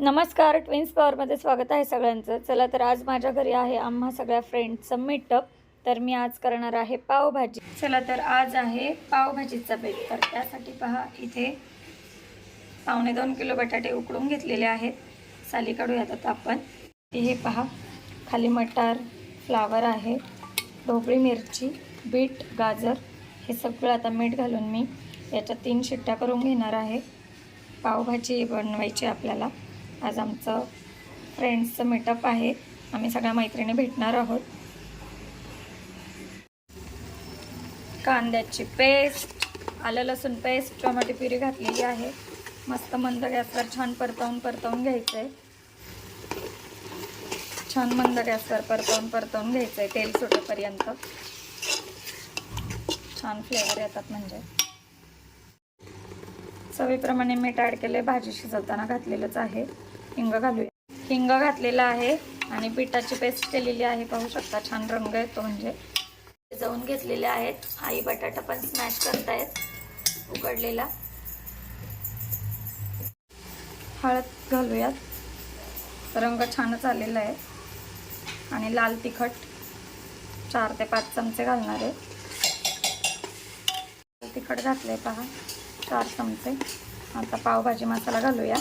नमस्कार ट्विन्स पॉवरमध्ये स्वागत आहे सगळ्यांचं. चला तर आज माझ्या घरी आहे आम्हा सगळ्या फ्रेंडचं मीटअप तर मी आज करणार आहे पावभाजी. चला तर आज आहे पावभाजीचा बेत तर त्यासाठी पहा इथे पावणे दोन किलो बटाटे उकडून घेतलेले आहेत. साली काढूयात आता आपण. हे पहा खाली मटार फ्लावर आहे ढोबळी मिरची बीट गाजर हे सगळं आता मीठ घालून मी याच्या तीन शिट्ट्या करून घेणार आहे. पावभाजी बनवायची आपल्याला. आज आमचं फ्रेंड्सचं मीटअप आहे. आम्ही सगळ्या मैत्रिणी भेटणार आहोत. कांद्याची पेस्ट आलं लसूण पेस्ट टोमॅटो प्युरी घातलेली आहे. मस्त मंद गॅसवर छान परतवून परतवून घ्यायचं आहे छान मंद गॅसवर परतवून परतवून घ्यायचं आहे तेल सुटेपर्यंत. छान फ्लेवर येतात म्हणजे. चवीप्रमाणे मीठ ॲड केले भाजी शिजवताना घातलेलंच आहे. हिंग घालूया. हिंग घातलेलं आहे आणि पिठाची पेस्ट केलेली आहे. पाहू शकता छान रंग येतो म्हणजे. शिजवून घेतलेले आहेत. आई बटाटा पण स्मॅश करतायत. उकडलेला. हळद घालूयात. रंग छानच आलेला आहे. आणि लाल तिखट चार ते पाच चमचे घालणार आहे. तिखट घातले पहा. चार चमचे आता पावभाजी मसाला घालूया.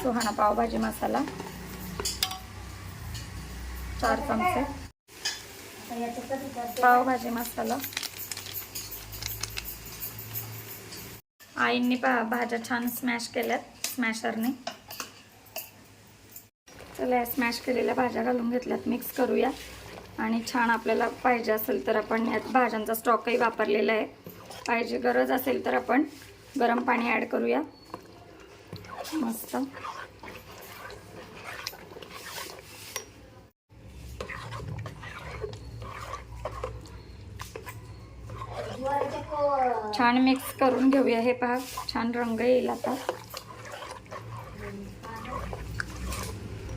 सुहाणा पावभाजी मसाला. चार चमचे. पावभाजी मसाला. आईंनी पा भाज्या छान स्मॅश केल्यात स्मॅशरने चला या स्मॅश केलेल्या भाज्या घालून घेतल्यात. मिक्स करूया. आणि छान आपल्याला पाहिजे असेल तर आपण यात भाज्यांचा स्टॉकही वापरलेला आहे. पाहिजे गरज असेल तर आपण गरम पाणी ॲड करूया. मस्त. छान मिक्स करून घेऊया हे पहा. छान रंग येईल आता.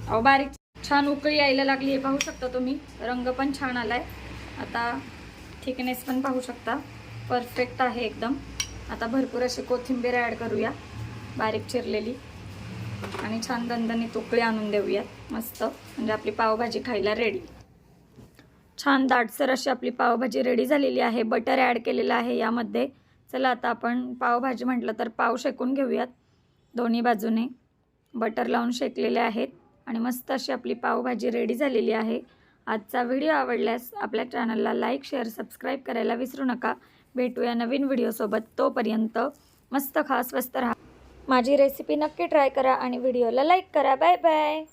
अहो बारीक छान उकळी यायला लागली हे पाहू शकता तुम्ही? रंग पण छान आलाय. आता थिकनेस पण पाहू शकता. परफेक्ट आहे एकदम. आता भरपूर अशी कोथिंबीर ॲड करूया. बारीक चिरलेली. आणि छान दणदणीत तुकळी आणून देऊयात मस्त. म्हणजे आपली पावभाजी खायला रेडी छान दाटसर अशी आपली पावभाजी रेडी झालेली आहे. बटर ॲड केलेलं आहे यामध्ये. चला आता आपण पावभाजी म्हटलं तर पाव शेकून घेऊयात. दोन्ही बाजूने बटर लावून शेकलेले आहेत. आणि मस्त अशी आपली पावभाजी रेडी झालेली आहे. आजचा व्हिडिओ आवडल्यास आपल्या चॅनलला लाईक शेअर सबस्क्राईब करायला विसरू नका. भेटूया नवीन व्हिडिओसोबत तोपर्यंत मस्त खा स्वस्त राहा. माझी रेसिपी नक्की ट्राय करा आणि व्हिडिओला लाईक करा. Bye bye